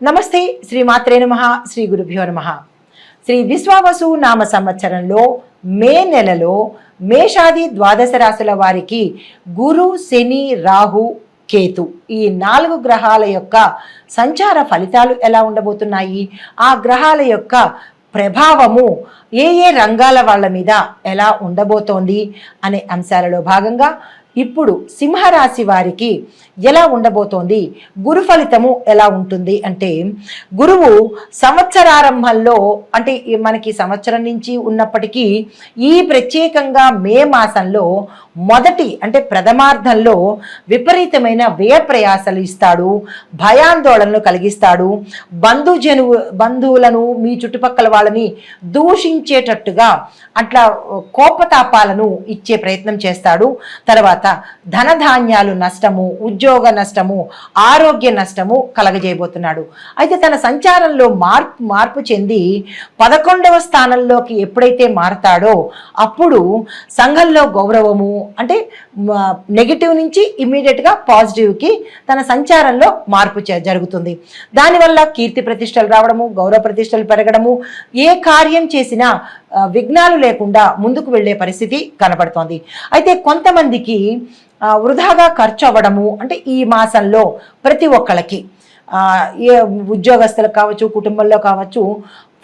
నమస్తే శ్రీ మాత్రే నమ శ్రీ గురుభ్యో నమ. శ్రీ విశ్వావసు నామ సంవత్సరంలో మే నెలలో మేషాది ద్వాదశ రాశుల వారికి గురు శని రాహు కేతు ఈ నాలుగు గ్రహాల యొక్క సంచార ఫలితాలు ఎలా ఉండబోతున్నాయి? ఆ గ్రహాల యొక్క ప్రభావము ఏ ఏ రంగాల వాళ్ళ మీద ఎలా ఉండబోతోంది? అనే అంశాలలో భాగంగా ఇప్పుడు సింహరాశి వారికి ఎలా ఉండబోతోంది? గురు ఫలితము ఎలా ఉంటుంది? అంటే గురువు సంవత్సరారంభంలో అంటే మనకి సంవత్సరం నుంచి ఉన్నప్పటికీ ఈ ప్రత్యేకంగా మే మాసంలో మొదటి అంటే ప్రథమార్థంలో విపరీతమైన వ్యయ ప్రయాసలు ఇస్తాడు భయాందోళనలు కలిగిస్తాడు బంధుజను బంధువులను మీ చుట్టుపక్కల వాళ్ళని దూషించేటట్టుగా అట్లా కోపతాపాలను ఇచ్చే ప్రయత్నం చేస్తాడు. తర్వాత ధనధాన్యాలు నష్టము ఉద్యోగ నష్టము ఆరోగ్య నష్టము కలగజేయబోతున్నాడు. అయితే తన సంచారంలో మార్పు మార్పు చెంది పదకొండవ స్థానంలోకి ఎప్పుడైతే మారతాడో అప్పుడు సంఘంలో గౌరవము అంటే నెగిటివ్ నుంచి ఇమీడియట్గా పాజిటివ్కి తన సంచారంలో మార్పు జరుగుతుంది. దానివల్ల కీర్తి ప్రతిష్టలు రావడము గౌరవ ప్రతిష్టలు పెరగడము ఏ కార్యం చేసినా విఘ్నాలు లేకుండా ముందుకు వెళ్ళే పరిస్థితి కనబడుతోంది అయితే కొంతమందికి వృధాగా ఖర్చు అవ్వడము అంటే ఈ మాసంలో ప్రతి ఒక్కళ్ళకి ఏ ఉద్యోగస్తులకు కావచ్చు కుటుంబంలో కావచ్చు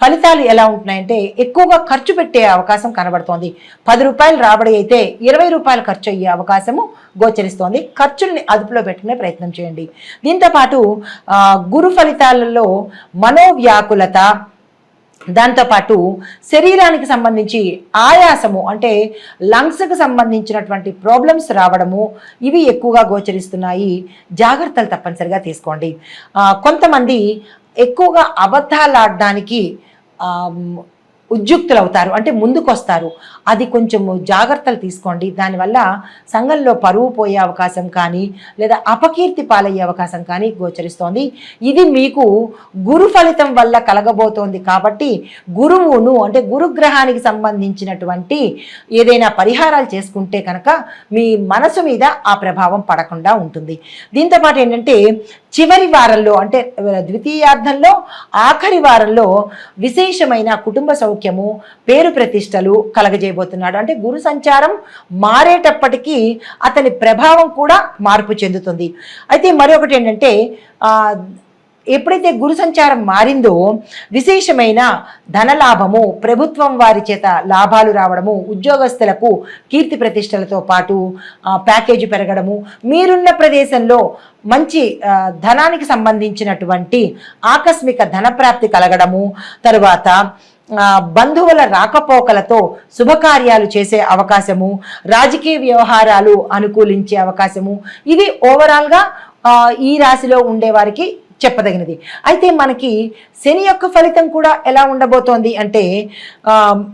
ఫలితాలు ఎలా ఉంటున్నాయంటే ఎక్కువగా ఖర్చు పెట్టే అవకాశం కనబడుతోంది. పది రూపాయలు రాబడి అయితే ఇరవై రూపాయలు ఖర్చు అయ్యే అవకాశము గోచరిస్తోంది. ఖర్చుల్ని అదుపులో పెట్టుకునే ప్రయత్నం చేయండి. దీంతోపాటు గురు ఫలితాలలో మనోవ్యాకులత దాంతోపాటు శరీరానికి సంబంధించి ఆయాసము అంటే లంగ్స్కు సంబంధించినటువంటి ప్రాబ్లమ్స్ రావడము ఇవి ఎక్కువగా గోచరిస్తున్నాయి. జాగ్రత్తలు తప్పనిసరిగా తీసుకోండి. కొంతమంది ఎక్కువగా అబద్ధాలు ఆడడానికి ఉద్యుక్తులు అవుతారు అంటే ముందుకొస్తారు. అది కొంచెము జాగ్రత్తలు తీసుకోండి. దానివల్ల సంఘంలో పరువు పోయే అవకాశం కానీ లేదా అపకీర్తి పాలయ్యే అవకాశం కానీ గోచరిస్తోంది. ఇది మీకు గురు ఫలితం వల్ల కలగబోతోంది కాబట్టి గురువును అంటే గురుగ్రహానికి సంబంధించినటువంటి ఏదైనా పరిహారాలు చేసుకుంటే కనుక మీ మనసు మీద ఆ ప్రభావం పడకుండా ఉంటుంది. దీంతోపాటు ఏంటంటే చివరి వారంలో అంటే ద్వితీయార్థంలో ఆఖరి వారంలో విశేషమైన కుటుంబ సౌఖ్యము పేరు ప్రతిష్టలు కలగజేయబోతున్నాడు. అంటే గురు సంచారం మారేటప్పటికీ అతని ప్రభావం కూడా మార్పు చెందుతుంది. అయితే మరొకటి ఏంటంటే ఎప్పుడైతే గురు సంచారం మారిందో విశేషమైన ధనలాభము ప్రభుత్వం వారి చేత లాభాలు రావడము ఉద్యోగస్తులకు కీర్తి ప్రతిష్టలతో పాటు ప్యాకేజీ పెరగడము మీరున్న ప్రదేశంలో మంచి ధనానికి సంబంధించినటువంటి ఆకస్మిక ధనప్రాప్తి కలగడము తరువాత బంధువుల రాకపోకలతో శుభకార్యాలు చేసే అవకాశము రాజకీయ వ్యవహారాలు అనుకూలించే అవకాశము ఇది ఓవరాల్గా ఈ రాశిలో ఉండేవారికి చెప్పదగినది. అయితే మనకి శని యొక్క ఫలితం కూడా ఎలా ఉండబోతోంది అంటే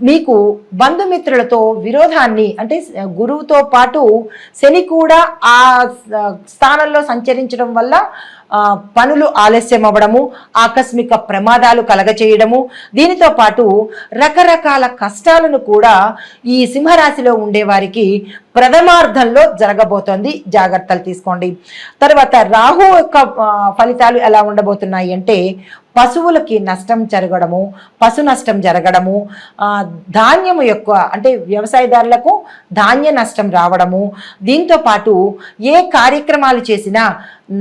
మీకు బంధుమిత్రులతో విరోధాన్ని అంటే గురువుతో పాటు శని కూడా ఆ స్థానంలో సంచరించడం వల్ల పనులు ఆలస్యం అవ్వడము ఆకస్మిక ప్రమాదాలు కలగచేయడము దీనితో పాటు రకరకాల కష్టాలను కూడా ఈ సింహరాశిలో ఉండేవారికి ప్రథమార్థంలో జరగబోతోంది. జాగ్రత్తలు తీసుకోండి. తర్వాత రాహు యొక్క ఫలితాలు ఎలా ఉండబోతున్నాయి అంటే పశువులకి నష్టం జరగడము పశు నష్టం జరగడము ధాన్యము యొక్క అంటే వ్యవసాయదారులకు ధాన్య నష్టం రావడము దీంతో పాటు ఏ కార్యక్రమాలు చేసినా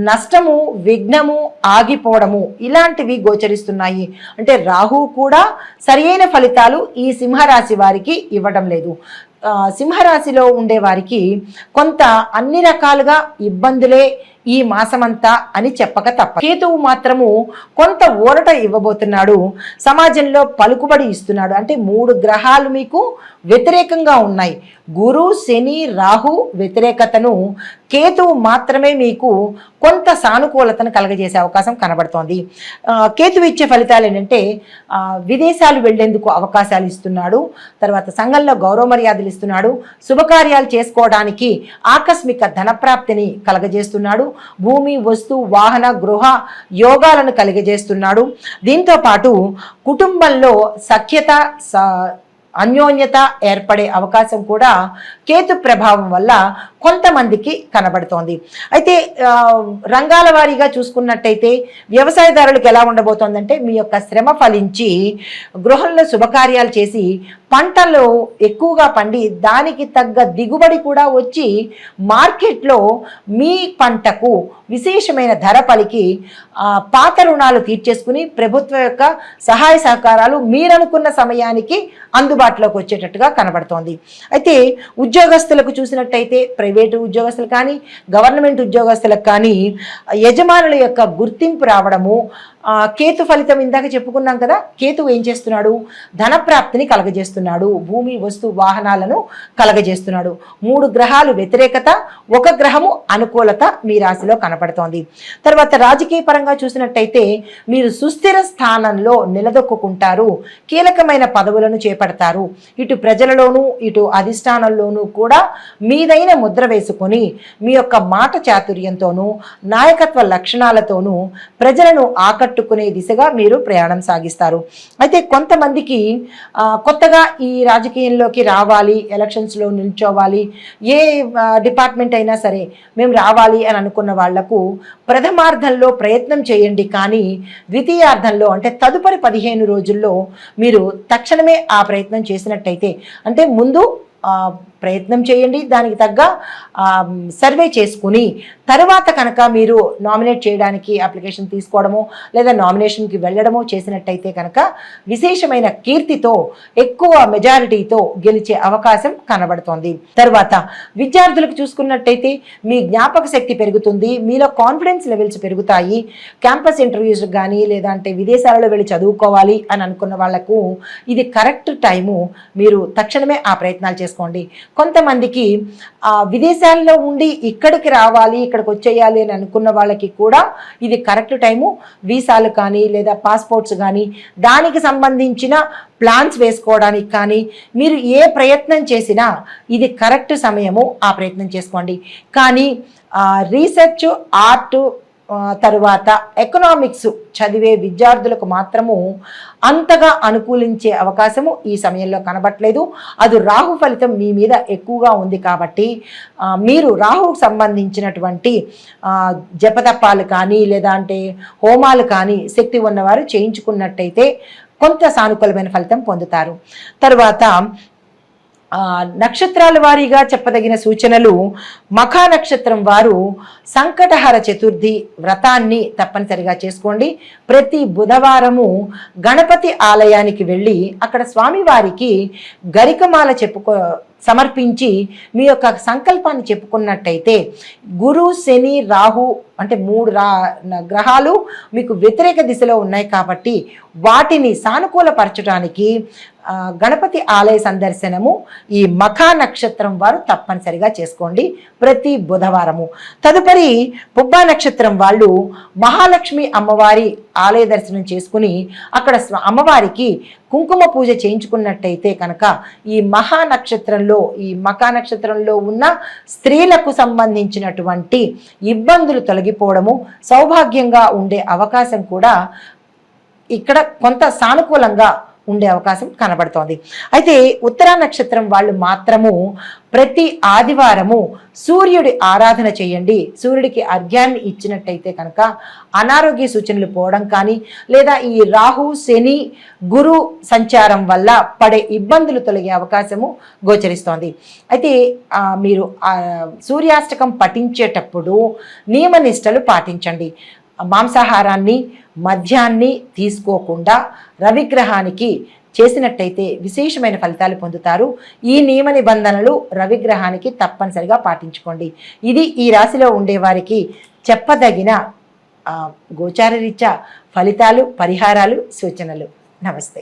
నష్టము విఘ్నము ఆగిపోవడము ఇలాంటివి గోచరిస్తున్నాయి. అంటే రాహు కూడా సరియైన ఫలితాలు ఈ సింహరాశి వారికి ఇవ్వడం లేదు. సింహరాశిలో ఉండే వారికి కొంత అన్ని రకాలుగా ఇబ్బందులే ఈ మాసమంతా అని చెప్పక తప్ప. కేతువు మాత్రము కొంత ఊరట ఇవ్వబోతున్నాడు. సమాజంలో పలుకుబడి ఇస్తున్నాడు. అంటే మూడు గ్రహాలు మీకు వ్యతిరేకంగా ఉన్నాయి. గురు శని రాహు వ్యతిరేకతను కేతువు మాత్రమే మీకు కొంత సానుకూలతను కలగజేసే అవకాశం కనబడుతోంది. కేతు ఇచ్చే ఫలితాలు ఏంటంటే విదేశాలు వెళ్ళేందుకు అవకాశాలు ఇస్తున్నాడు. తర్వాత సంఘంలో గౌరవ మర్యాదలు ఇస్తున్నాడు. శుభకార్యాలు చేసుకోవడానికి ఆకస్మిక ధనప్రాప్తిని కలగజేస్తున్నాడు. భూమి వస్తు వాహన గృహ యోగాలను కలిగజేస్తున్నాడు. దీంతో పాటు కుటుంబంలో సఖ్యత స అన్యోన్యత ఏర్పడే అవకాశం కూడా కేతు ప్రభావం వల్ల కొంతమందికి కనబడుతోంది. అయితే రంగాల వారీగా చూసుకున్నట్టయితే వ్యవసాయదారులకు ఎలా ఉండబోతోందంటే మీ యొక్క శ్రమ ఫలించి గృహంలో శుభకార్యాలు చేసి పంటలు ఎక్కువగా పండి దానికి తగ్గ దిగుబడి కూడా వచ్చి మార్కెట్లో మీ పంటకు విశేషమైన ధర పలికి పాత రుణాలు తీర్చేసుకుని ప్రభుత్వం యొక్క సహాయ సహకారాలు మీరనుకున్న సమయానికి అందుబాటులోకి వచ్చేటట్టుగా కనబడుతోంది. అయితే ఉద్యోగస్తులకు చూసినట్టయితే ప్రైవేటు ఉద్యోగస్తులు కానీ గవర్నమెంట్ ఉద్యోగస్తులకు కానీ యజమానుల యొక్క గుర్తింపు రావడము కేతు ఫలితం ఇందాక చెప్పుకున్నాం కదా కేతు ఏం చేస్తున్నాడు? ధనప్రాప్తిని కలగజేస్తున్నాడు. భూమి వస్తు వాహనాలను కలగజేస్తున్నాడు. మూడు గ్రహాలు వ్యతిరేకత ఒక గ్రహము అనుకూలత మీ రాశిలో కనపడుతోంది. తర్వాత రాజకీయ పరంగా చూసినట్టయితే మీరు సుస్థిర స్థానంలో నిలదొక్కుంటారు కీలకమైన పదవులను చేపడతారు. ఇటు ప్రజలలోనూ ఇటు అధిష్టానంలోనూ కూడా మీదైన ముద్ర వేసుకొని మీ యొక్క మాట చాతుర్యంతోనూ నాయకత్వ లక్షణాలతోనూ ప్రజలను ఆకట్టుకునే దిశగా మీరు ప్రయాణం సాగిస్తారు. అయితే కొంతమందికి కొత్తగా ఈ రాజకీయంలోకి రావాలి ఎలక్షన్స్లో నిల్చోవాలి ఏ డిపార్ట్మెంట్ అయినా సరే మేము రావాలి అని అనుకున్న వాళ్ళకు ప్రథమార్థంలో ప్రయత్నం చేయండి. కానీ ద్వితీయార్థంలో అంటే తదుపరి పదిహేను రోజుల్లో మీరు తక్షణమే ఆ ప్రయత్నం చేసినట్టయితే అంటే ముందు ప్రయత్నం చేయండి. దానికి తగ్గ సర్వే చేసుకుని తర్వాత కనుక మీరు నామినేట్ చేయడానికి అప్లికేషన్ తీసుకోవడమో లేదా నామినేషన్కి వెళ్ళడమో చేసినట్టయితే కనుక విశేషమైన కీర్తితో ఎక్కువ మెజారిటీతో గెలిచే అవకాశం కనబడుతోంది. తర్వాత విద్యార్థులకు చూసుకున్నట్టయితే మీ జ్ఞాపక శక్తి పెరుగుతుంది మీలో కాన్ఫిడెన్స్ లెవెల్స్ పెరుగుతాయి. క్యాంపస్ ఇంటర్వ్యూస్ కానీ లేదంటే విదేశాలలో వెళ్ళి చదువుకోవాలి అని అనుకున్న వాళ్ళకు ఇది కరెక్ట్ టైము మీరు తక్షణమే ఆ ప్రయత్నాలు చేసుకోండి. కొంతమందికి విదేశాల్లో ఉండి ఇక్కడికి రావాలి ఇక్కడికి వచ్చేయాలి అని అనుకున్న వాళ్ళకి కూడా ఇది కరెక్ట్ టైము. వీసాలు కానీ లేదా పాస్పోర్ట్స్ కానీ దానికి సంబంధించిన ప్లాన్స్ వేసుకోవడానికి కానీ మీరు ఏ ప్రయత్నం చేసినా ఇది కరెక్ట్ సమయము ఆ ప్రయత్నం చేసుకోండి. కానీ రీసెర్చ్ ఆర్ట్ తరువాత ఎకనామిక్స్ చదివే విద్యార్థులకు మాత్రము అంతగా అనుకూలించే అవకాశము ఈ సమయంలో కనబట్లేదు. అది రాహు ఫలితం మీ మీద ఎక్కువగా ఉంది కాబట్టి మీరు రాహుకు సంబంధించినటువంటి జపతపాలు కానీ లేదా అంటే హోమాలు కానీ శక్తి ఉన్నవారు చేయించుకున్నట్టయితే కొంత సానుకూలమైన ఫలితం పొందుతారు. తర్వాత నక్షత్రాల వారీగా చెప్పదగిన సూచనలు మఖా నక్షత్రం వారు సంకటహర చతుర్థి వ్రతాన్ని తప్పనిసరిగా చేసుకోండి. ప్రతి బుధవారము గణపతి ఆలయానికి వెళ్ళి అక్కడ స్వామివారికి గరికమాల చెప్పుకో సమర్పించి మీ యొక్క సంకల్పాన్ని చెప్పుకున్నట్టయితే గురు శని రాహు అంటే మూడు రా గ్రహాలు మీకు వ్యతిరేక దిశలో ఉన్నాయి కాబట్టి వాటిని సానుకూలపరచడానికి గణపతి ఆలయ సందర్శనము ఈ మఖా నక్షత్రం వారు తప్పనిసరిగా చేసుకోండి ప్రతి బుధవారము. తదుపరి పుబ్బా నక్షత్రం వాళ్ళు మహాలక్ష్మి అమ్మవారి ఆలయ దర్శనం చేసుకుని అక్కడ అమ్మవారికి కుంకుమ పూజ చేయించుకున్నట్టయితే కనుక ఈ మహా నక్షత్రంలో ఈ మకా నక్షత్రంలో ఉన్న స్త్రీలకు సంబంధించినటువంటి ఇబ్బందులు తొలగిపోవడము సౌభాగ్యంగా ఉండే అవకాశం కూడా ఇక్కడ కొంత సానుకూలంగా ఉండే అవకాశం కనబడుతోంది. అయితే ఉత్తరా నక్షత్రం వాళ్ళు మాత్రము ప్రతి ఆదివారము సూర్యుడి ఆరాధన చేయండి. సూర్యుడికి అర్ఘ్యాన్ని ఇచ్చినట్టయితే కనుక అనారోగ్య సూచనలు పోవడం కానీ లేదా ఈ రాహు శని గురు సంచారం వల్ల పడే ఇబ్బందులు తొలగే అవకాశము గోచరిస్తోంది. అయితే మీరు సూర్యాష్టకం పఠించేటప్పుడు నియమనిష్టలు పాటించండి. మాంసాహారాన్ని మద్యాన్ని తీసుకోకుండా రవిగ్రహానికి చేసినట్టయితే విశేషమైన ఫలితాలు పొందుతారు. ఈ నియమ నిబంధనలు రవిగ్రహానికి తప్పనిసరిగా పాటించుకోండి. ఇది ఈ రాశిలో ఉండేవారికి చెప్పదగిన గోచారరీత్యా ఫలితాలు పరిహారాలు సూచనలు. నమస్తే.